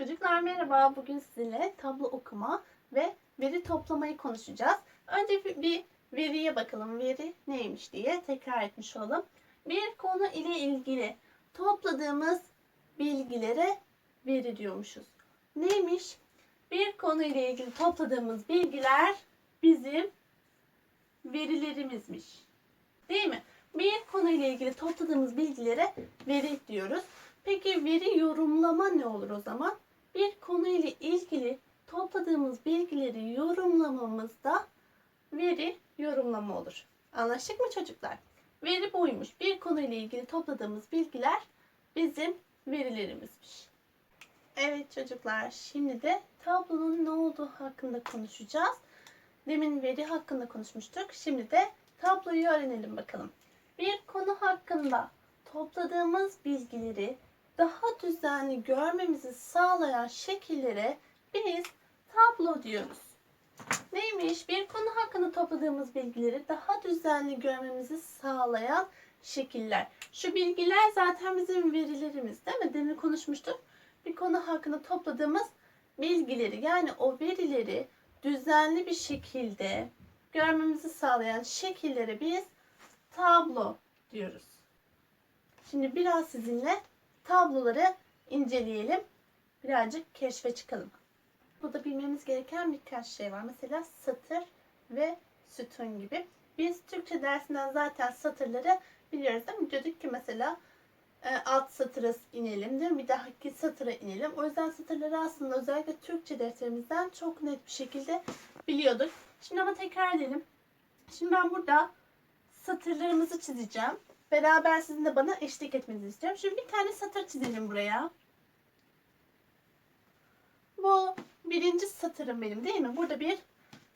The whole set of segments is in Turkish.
Çocuklar merhaba. Bugün sizinle tablo okuma ve veri toplamayı konuşacağız. Önce bir- veriye bakalım. Veri neymiş diye tekrar etmiş olalım. Bir konu ile ilgili topladığımız bilgilere veri diyormuşuz. Neymiş? Bir konu ile ilgili topladığımız bilgiler bizim verilerimizmiş. Değil mi? Bir konu ile ilgili topladığımız bilgilere veri diyoruz. Peki veri yorumlama ne olur o zaman? Bir konu ile ilgili topladığımız bilgileri yorumlamamızda veri yorumlama olur. Anlaştık mı çocuklar? Veri buymuş. Bir konu ile ilgili topladığımız bilgiler bizim verilerimizmiş. Evet çocuklar, şimdi de tablonun ne olduğu hakkında konuşacağız. Demin veri hakkında konuşmuştuk. Şimdi de tabloyu öğrenelim bakalım. Bir konu hakkında topladığımız bilgileri daha düzenli görmemizi sağlayan şekillere biz tablo diyoruz. Neymiş? Bir konu hakkında topladığımız bilgileri daha düzenli görmemizi sağlayan şekiller. Şu bilgiler zaten bizim verilerimiz değil mi? Demin konuşmuştuk. Bir konu hakkında topladığımız bilgileri yani o verileri düzenli bir şekilde görmemizi sağlayan şekillere biz tablo diyoruz. Şimdi biraz sizinle tabloları inceleyelim. Birazcık keşfe çıkalım. Burada bilmemiz gereken birkaç şey var. Mesela satır ve sütun gibi. Biz Türkçe dersinden zaten satırları biliyoruz değil mi? Diyorduk ki mesela e, alt satıra inelim değil mi? Bir dahaki satıra inelim. O yüzden satırları aslında özellikle Türkçe derslerimizden çok net bir şekilde biliyorduk. Şimdi ama tekrar edelim. Şimdi ben burada satırlarımızı çizeceğim. Beraber sizin de bana eşlik etmenizi istiyorum. Şimdi bir tane satır çizelim buraya. Bu birinci satırım benim değil mi? Burada bir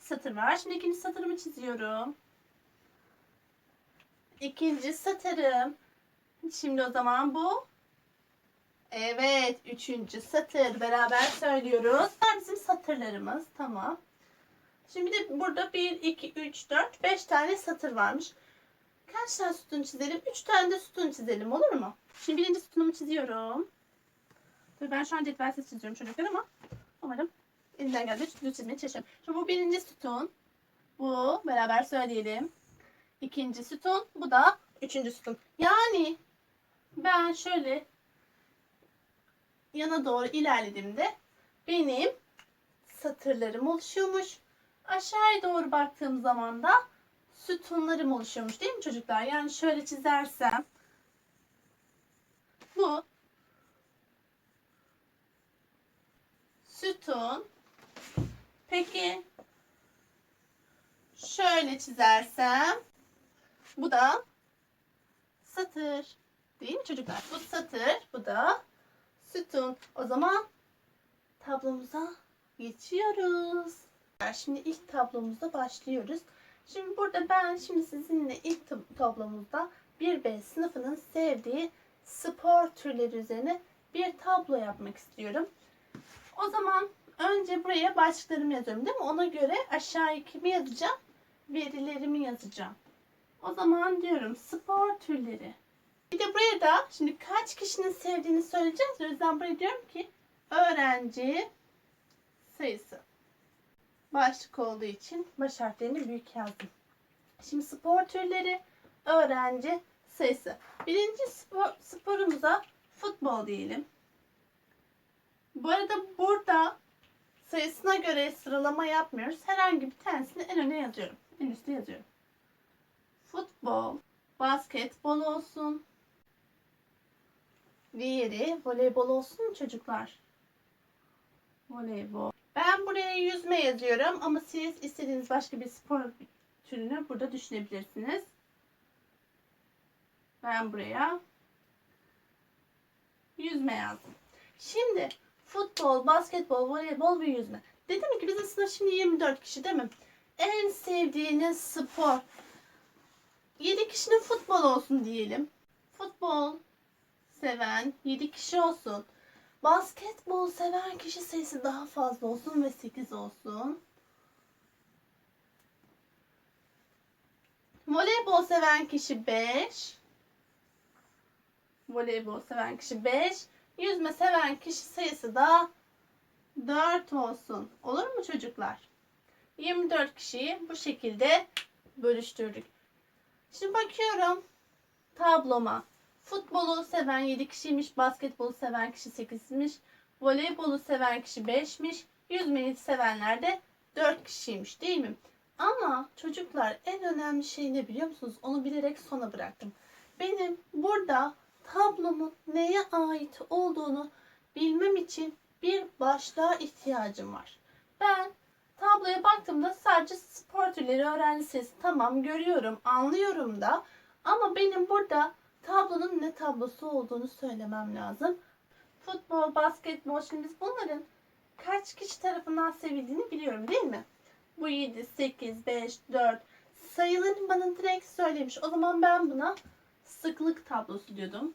satır var. Şimdi ikinci satırımı çiziyorum. İkinci satırım. Şimdi o zaman bu. Evet. Üçüncü satır. Beraber söylüyoruz. Bunlar bizim satırlarımız. Tamam. Şimdi de burada 1, 2, 3, 4, 5 tane satır varmış. Kaç tane sütun çizelim? 3 tane de sütun çizelim olur mu? Şimdi birinci sütunumu çiziyorum. Tabii ben şu an cetvelsiz çiziyorum çocuklar ama umarım elimden geldiği sütunu çizmeye çalışıyorum. Şimdi bu birinci sütun. Bu beraber söyleyelim. İkinci sütun. Bu da üçüncü sütun. Yani ben şöyle yana doğru ilerlediğimde benim satırlarım oluşuyormuş. Aşağıya doğru baktığım zaman da sütunlarım oluşuyormuş değil mi çocuklar? Yani şöyle çizersem bu sütun peki şöyle çizersem bu da satır değil mi çocuklar? Bu satır bu da sütun. O zaman tablomuza geçiyoruz. Şimdi ilk tablomuzda başlıyoruz. Şimdi burada ben şimdi sizinle ilk tab- tablomuzda 1B sınıfının sevdiği spor türleri üzerine bir tablo yapmak istiyorum. O zaman önce buraya başlıklarımı yazıyorum değil mi? Ona göre aşağıya kimi yazacağım? Verilerimi yazacağım. O zaman diyorum spor türleri. Bir de buraya da şimdi kaç kişinin sevdiğini söyleyeceğiz. O yüzden buraya diyorum ki öğrenci sayısı başlık olduğu için baş harflerini büyük yazdım. Şimdi spor türleri, öğrenci sayısı. Birinci spor, sporumuza futbol diyelim. Bu arada burada sayısına göre sıralama yapmıyoruz. Herhangi bir tanesini en öne yazıyorum. En üstte yazıyorum. Futbol, basketbol olsun. Diğeri voleybol olsun çocuklar? Voleybol. Ben buraya yüzme yazıyorum ama siz istediğiniz başka bir spor türünü burada düşünebilirsiniz. Ben buraya yüzme yazdım. Şimdi futbol, basketbol, voleybol ve yüzme. Dedim ki bizim sınıf şimdi 24 kişi değil mi? En sevdiğiniz spor. 7 kişinin futbol olsun diyelim. Futbol seven 7 kişi olsun. Basketbol seven kişi sayısı daha fazla olsun ve 8 olsun. Voleybol seven kişi 5. Voleybol seven kişi 5. Yüzme seven kişi sayısı da 4 olsun. Olur mu çocuklar? 24 kişiyi bu şekilde bölüştürdük. Şimdi bakıyorum tabloma. Futbolu seven 7 kişiymiş, basketbolu seven kişi 8'miş, voleybolu seven kişi 5'miş, yüzmeyi sevenler de 4 kişiymiş değil mi? Ama çocuklar en önemli şey ne biliyor musunuz? Onu bilerek sona bıraktım. Benim burada tablomun neye ait olduğunu bilmem için bir başlığa ihtiyacım var. Ben tabloya baktığımda sadece spor türleri öğrenci sayısı tamam görüyorum, anlıyorum da ama benim burada tablonun ne tablosu olduğunu söylemem lazım. Futbol, basketbol şimdi biz bunların kaç kişi tarafından sevildiğini biliyorum değil mi? Bu 7, 8, 5, 4 sayılarını bana direkt söylemiş. O zaman ben buna sıklık tablosu diyordum.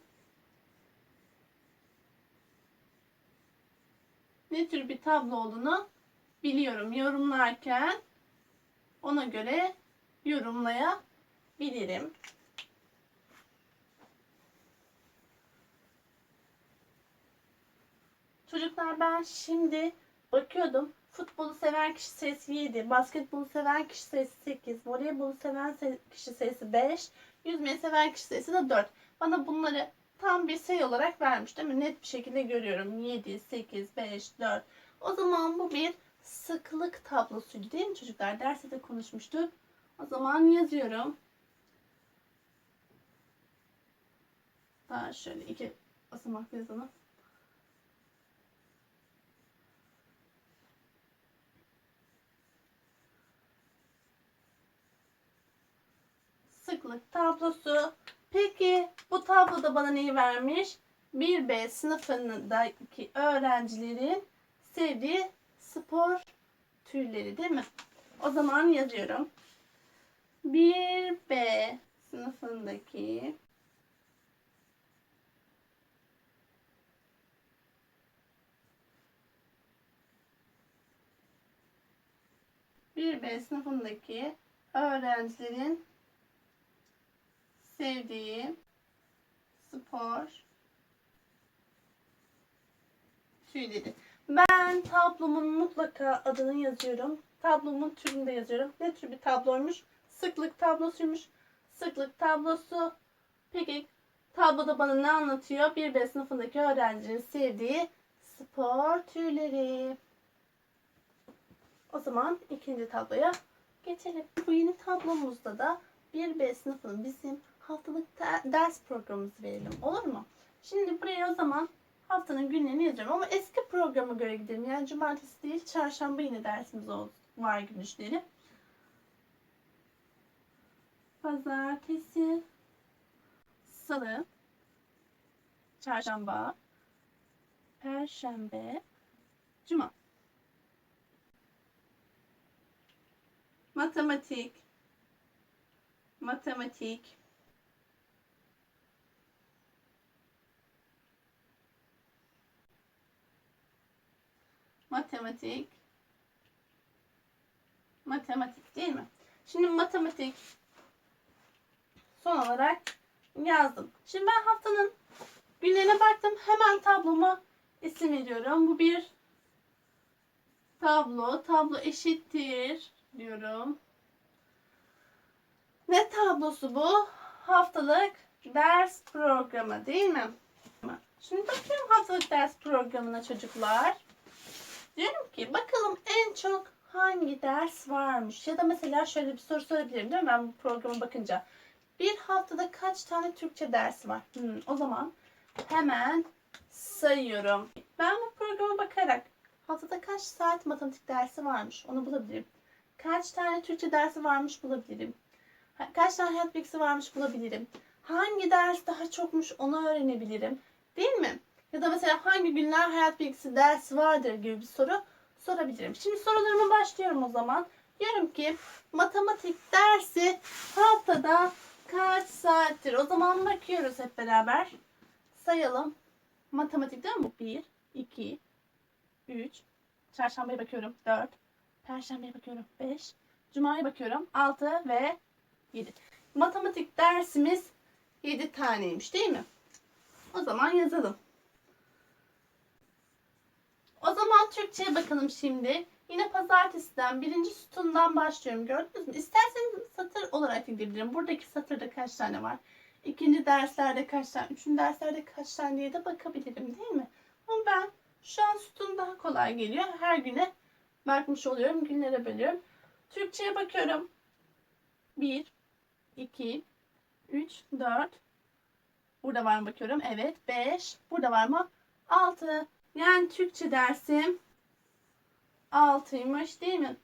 Ne tür bir tablo olduğunu biliyorum. Yorumlarken ona göre yorumlayabilirim. Çocuklar ben şimdi bakıyordum. Futbolu seven kişi sayısı 7, basketbolu seven kişi sayısı 8, voleybolu seven se- kişi sayısı 5, yüzmeyi seven kişi sayısı da 4. Bana bunları tam bir sayı olarak vermiş değil mi? Net bir şekilde görüyorum. 7, 8, 5, 4. O zaman bu bir sıklık tablosuydu değil mi çocuklar? Derste de konuşmuştuk. O zaman yazıyorum. Daha şöyle iki basamaklı yazalım. Sıklık tablosu. Peki bu tabloda bana neyi vermiş? 1B sınıfındaki öğrencilerin sevdiği spor türleri değil mi? O zaman yazıyorum. 1B sınıfındaki bir B sınıfındaki öğrencilerin sevdiği spor tüyleri. Ben tablomun mutlaka adını yazıyorum. Tablomun türünü de yazıyorum. Ne tür bir tabloymuş? Sıklık tablosuymuş. Sıklık tablosu. Peki tabloda bana ne anlatıyor? Bir B sınıfındaki öğrencinin sevdiği spor türleri. O zaman ikinci tabloya geçelim. Bu yeni tablomuzda da 1B sınıfının bizim haftalık de- ders programımızı verelim. Olur mu? Şimdi buraya o zaman haftanın günlerini yazıyorum. Ama eski programa göre gidelim. Yani cumartesi değil çarşamba yine dersimiz ol- var gün işleri. Pazartesi, salı, çarşamba, perşembe, cuma. Matematik, matematik, matematik, matematik değil mi? Şimdi matematik son olarak yazdım. Şimdi ben haftanın günlerine baktım. Hemen tabloma isim veriyorum. Bu bir tablo. Tablo eşittir diyorum. Ne tablosu bu? Haftalık ders programı değil mi? Şimdi bakıyorum haftalık ders programına çocuklar. Diyorum ki bakalım en çok hangi ders varmış? Ya da mesela şöyle bir soru sorabilirim değil mi? Ben bu programa bakınca. Bir haftada kaç tane Türkçe dersi var? Hmm, o zaman hemen sayıyorum. Ben bu programa bakarak haftada kaç saat matematik dersi varmış onu bulabilirim. Kaç tane Türkçe dersi varmış bulabilirim. Kaç tane hayat bilgisi varmış bulabilirim. Hangi ders daha çokmuş onu öğrenebilirim. Değil mi? Ya da mesela hangi günler hayat bilgisi dersi vardır gibi bir soru sorabilirim. Şimdi sorularıma başlıyorum o zaman. Diyorum ki matematik dersi haftada kaç saattir? O zaman bakıyoruz hep beraber. Sayalım. Matematik değil mi bu? 1, 2, 3. Çarşambaya bakıyorum. 4. Perşembeye bakıyorum. 5. Cuma'ya bakıyorum. 6 ve 7. Matematik dersimiz 7 taneymiş değil mi? O zaman yazalım. O zaman Türkçe'ye bakalım şimdi. Yine pazartesiden birinci sütundan başlıyorum. Gördünüz mü? İsterseniz satır olarak gidebilirim. Buradaki satırda kaç tane var? İkinci derslerde kaç tane, üçüncü derslerde kaç tane diye de bakabilirim değil mi? Ama ben şu an sütun daha kolay geliyor. Her güne bakmış oluyorum. Günlere bölüyorum. Türkçe'ye bakıyorum. 1, 2, 3, 4. Burada var mı bakıyorum? Evet. 5. Burada var mı? 6. Yani Türkçe dersim 6'ymış değil mi?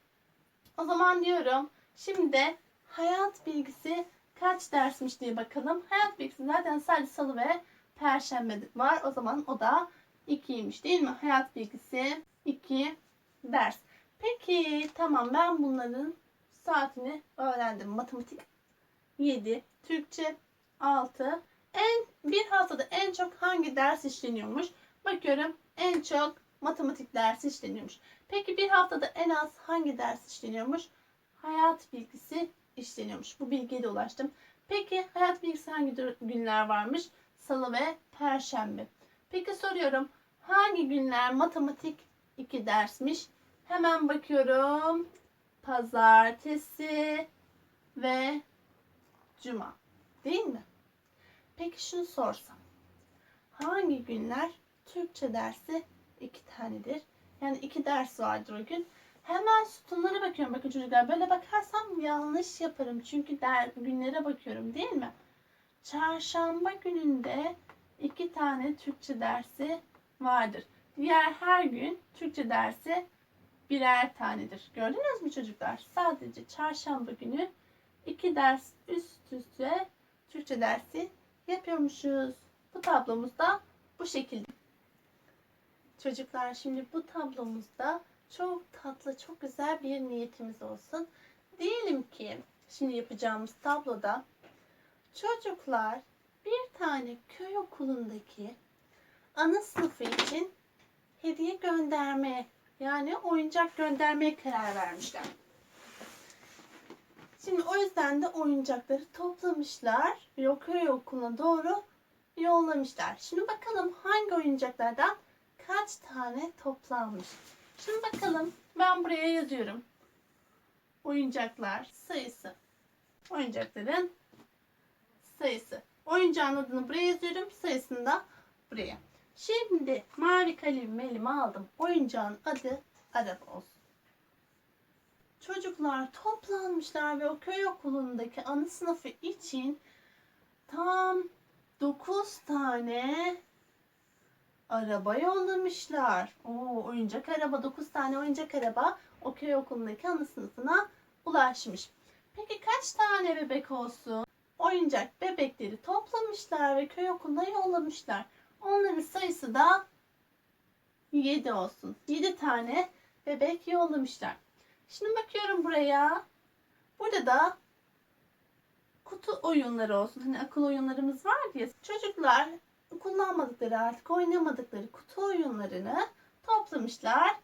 O zaman diyorum. Şimdi de hayat bilgisi kaç dersmiş diye bakalım. Hayat bilgisi zaten sadece salı ve perşembe var. O zaman o da 2'ymiş değil mi? Hayat bilgisi 2 ders. Peki tamam ben bunların saatini öğrendim. Matematik 7, Türkçe 6. En bir haftada en çok hangi ders işleniyormuş? Bakıyorum en çok matematik dersi işleniyormuş. Peki bir haftada en az hangi ders işleniyormuş? Hayat bilgisi işleniyormuş. Bu bilgiye de ulaştım. Peki hayat bilgisi hangi günler varmış? Salı ve perşembe. Peki soruyorum. Hangi günler matematik 2 dersmiş? Hemen bakıyorum. Pazartesi ve cuma. Değil mi? Peki şunu sorsam. Hangi günler Türkçe dersi iki tanedir? Yani iki ders vardır o gün. Hemen sütunlara bakıyorum. Bakın çocuklar böyle bakarsam yanlış yaparım. Çünkü der, günlere bakıyorum değil mi? Çarşamba gününde iki tane Türkçe dersi vardır. Diğer her gün Türkçe dersi birer tanedir. Gördünüz mü çocuklar? Sadece çarşamba günü iki ders üst üste Türkçe dersi yapıyormuşuz. Bu tablomuzda bu şekilde. Çocuklar şimdi bu tablomuzda çok tatlı, çok güzel bir niyetimiz olsun. Diyelim ki şimdi yapacağımız tabloda çocuklar bir tane köy okulundaki ana sınıfı için hediye göndermeye yani oyuncak göndermeye karar vermişler. Şimdi o yüzden de oyuncakları toplamışlar ve o köy okuluna doğru yollamışlar. Şimdi bakalım hangi oyuncaklardan kaç tane toplanmış. Şimdi bakalım ben buraya yazıyorum. Oyuncaklar sayısı. Oyuncakların sayısı. Oyuncağın adını buraya yazıyorum. Sayısını da buraya. Şimdi mavi kalemimi elime aldım. Oyuncağın adı araba olsun. Çocuklar toplanmışlar ve o köy okulundaki ana sınıfı için tam 9 tane araba yollamışlar. Oo, oyuncak araba 9 tane oyuncak araba o köy okulundaki ana sınıfına ulaşmış. Peki kaç tane bebek olsun? Oyuncak bebekleri toplamışlar ve köy okuluna yollamışlar. Onların sayısı da 7 olsun. 7 tane bebek yollamışlar. Şimdi bakıyorum buraya. Burada da kutu oyunları olsun. Hani akıl oyunlarımız var diye. Çocuklar kullanmadıkları artık oynamadıkları kutu oyunlarını toplamışlar.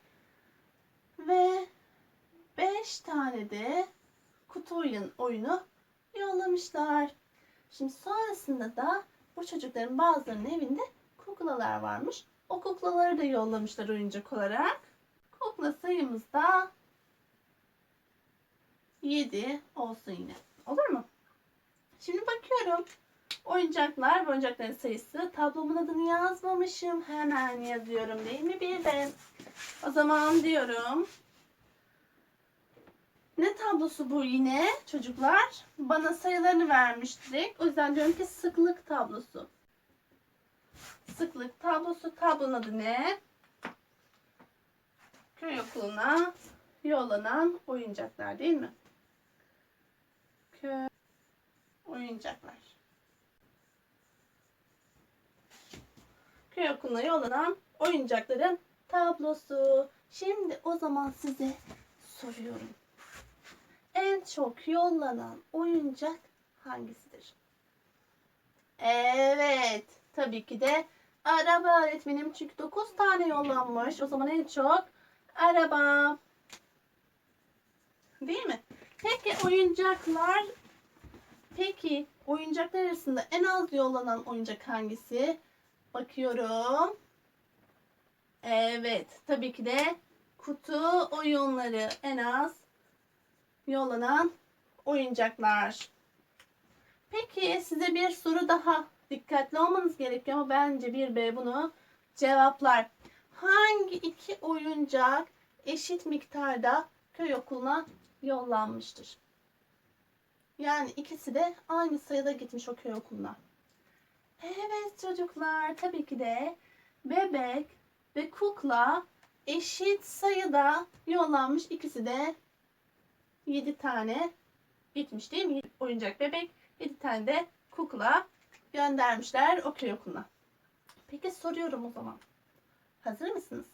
Ve 5 tane de kutu oyun, oyunu yollamışlar. Şimdi sonrasında da bu çocukların bazılarının evinde kuklalar varmış. O kuklaları da yollamışlar oyuncak olarak. Kukla sayımız da 7 olsun yine. Olur mu? Şimdi bakıyorum. Oyuncaklar oyuncakların sayısı. Tablomun adını yazmamışım. Hemen yazıyorum değil mi bir de? O zaman diyorum. Ne tablosu bu yine çocuklar? Bana sayılarını vermiştik. O yüzden diyorum ki sıklık tablosu. Sıklık tablosu. Tablonun adı ne? Köy okuluna yollanan oyuncaklar değil mi? Köy oyuncaklar. Köy okuluna yollanan oyuncakların tablosu. Şimdi o zaman size soruyorum. En çok yollanan oyuncak hangisidir? Evet, tabii ki de araba öğretmenim. Çünkü 9 tane yollanmış. O zaman en çok araba. Değil mi? Peki oyuncaklar Peki oyuncaklar arasında en az yollanan oyuncak hangisi? Bakıyorum. Evet, tabii ki de kutu oyunları en az yollanan oyuncaklar. Peki size bir soru daha. Dikkatli olmanız gerekiyor ama bence bir B bunu cevaplar. Hangi iki oyuncak eşit miktarda köy okuluna yollanmıştır? Yani ikisi de aynı sayıda gitmiş o köy okuluna. Evet çocuklar tabii ki de bebek ve kukla eşit sayıda yollanmış. İkisi de 7 tane gitmiş değil mi? Oyuncak bebek 7 tane de kukla göndermişler o köy okuluna. Peki soruyorum o zaman. Hazır mısınız?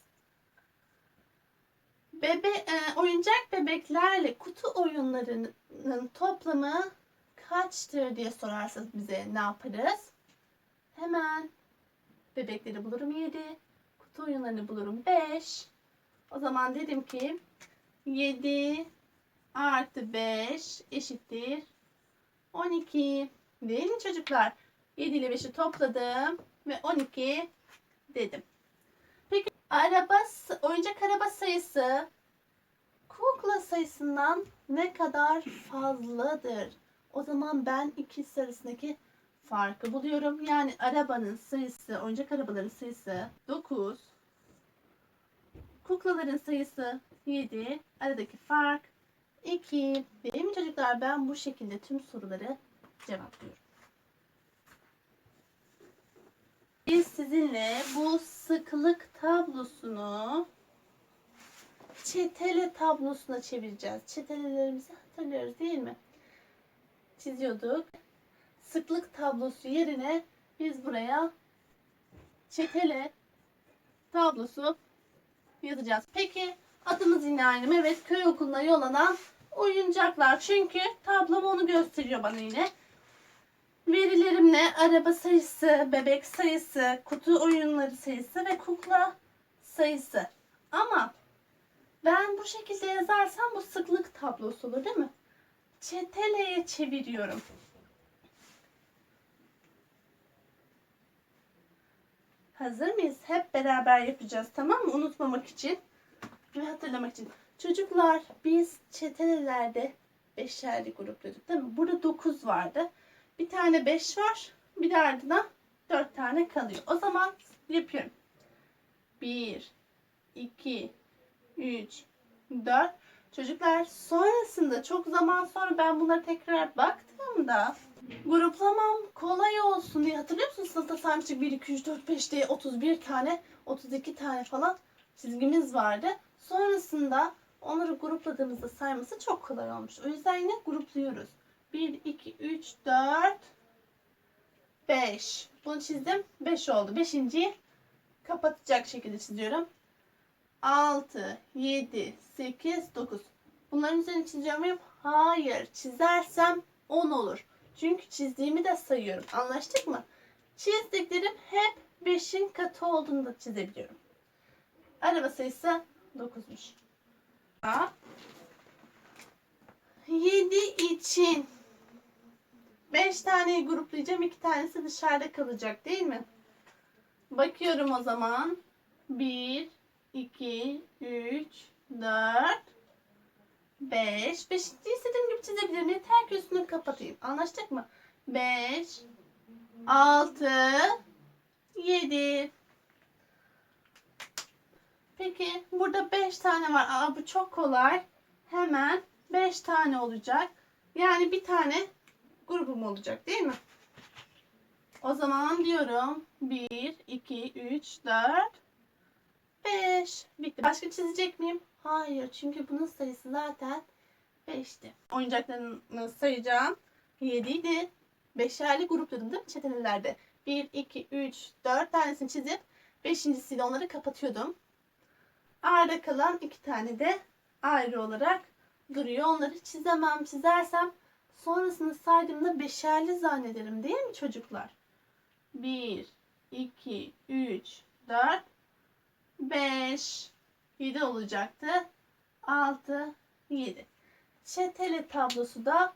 Bebe, e, oyuncak bebeklerle kutu oyunlarının toplamı kaçtır diye sorarsanız bize ne yaparız? Hemen bebekleri bulurum 7, kutu oyunlarını bulurum 5. O zaman dedim ki 7 artı 5 eşittir 12. Değil mi çocuklar? 7 ile 5'i topladım ve 12 dedim. Peki araba oyuncak araba sayısı kukla sayısından ne kadar fazladır? O zaman ben ikisi arasındaki farkı buluyorum. Yani arabanın sayısı, oyuncak arabaların sayısı 9. Kuklaların sayısı 7. Aradaki fark 2. Değil mi çocuklar? Ben bu şekilde tüm soruları cevaplıyorum. Biz sizinle bu sıklık tablosunu çetele tablosuna çevireceğiz. Çetelelerimizi hatırlıyoruz değil mi? Çiziyorduk. Sıklık tablosu yerine biz buraya çetele tablosu yazacağız. Peki adımız yine aynı. Evet köy okuluna yollanan oyuncaklar. Çünkü tablom onu gösteriyor bana yine. Verilerim ne? Araba sayısı, bebek sayısı, kutu oyunları sayısı ve kukla sayısı. Ama ben bu şekilde yazarsam bu sıklık tablosu olur değil mi? Çeteleye çeviriyorum. Hazır mıyız? Hep beraber yapacağız tamam mı? Unutmamak için ve hatırlamak için. Çocuklar biz çetelelerde beşerli grupladık değil mi? Burada 9 vardı. Bir tane 5 var. Bir de ardından 4 tane kalıyor. O zaman yapıyorum. 1, 2, 3, 4. Çocuklar sonrasında çok zaman sonra ben bunlara tekrar baktığımda gruplamam kolay olsun diye hatırlıyor musunuz? Sınıfta saymıştık 1, 2, 3, 4, 5 diye 31 tane, 32 tane falan çizgimiz vardı. Sonrasında onları grupladığımızda sayması çok kolay olmuş. O yüzden yine grupluyoruz. 1, 2, 3, 4, 5. Bunu çizdim. 5 oldu. Beşinciyi kapatacak şekilde çiziyorum. 6, 7, 8, 9. Bunların üzerine çiziyor muyum? Hayır. Çizersem 10 olur. Çünkü çizdiğimi de sayıyorum. Anlaştık mı? Çizdiklerim hep 5'in katı olduğunu da çizebiliyorum. Araba sayısı 9'muş. 7 için 5 taneyi gruplayacağım. 2 tanesi dışarıda kalacak değil mi? Bakıyorum o zaman. 1, 2, 3, 4, 5. 5. istediğim gibi çizebilirim. Yeter ki üstünü kapatayım. Anlaştık mı? 5, 6, 7. Peki burada 5 tane var. Aa, bu çok kolay. Hemen 5 tane olacak. Yani bir tane grubum olacak değil mi? O zaman diyorum 1, 2, 3, 4, 5. Bitti. Başka çizecek miyim? Hayır. Çünkü bunun sayısı zaten 5'ti. Oyuncaklarını sayacağım. 7 idi. Beşerli grupladım değil mi çetelelerde? 1, 2, 3, 4 tanesini çizip beşincisiyle onları kapatıyordum. Arda kalan iki tane de ayrı olarak duruyor. Onları çizemem. Çizersem sonrasını saydığımda beşerli zannederim değil mi çocuklar? 1, 2, 3, 4, 5, 7 olacaktı. 6, 7. Çetele tablosu da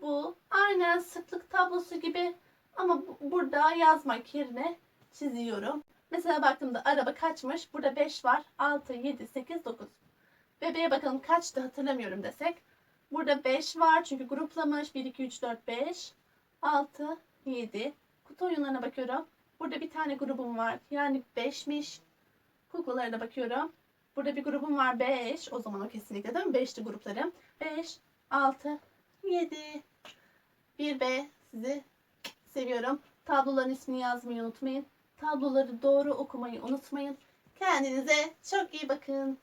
bu. Aynen sıklık tablosu gibi ama bu- burada yazmak yerine çiziyorum. Mesela baktığımda araba kaçmış? Burada 5 var. 6, 7, 8, 9. Bebeğe bakalım kaçtı hatırlamıyorum desek. Burada 5 var çünkü gruplamış. 1, 2, 3, 4, 5, 6, 7. Kutu oyunlarına bakıyorum. Burada bir tane grubum var. Yani 5'miş. Da bakıyorum. Burada bir grubum var 5. O zaman o kesinlikle değil mi? 5'ti gruplarım. 5, 6, 7. 1B sizi seviyorum. Tabloların ismini yazmayı unutmayın. Tabloları doğru okumayı unutmayın. Kendinize çok iyi bakın.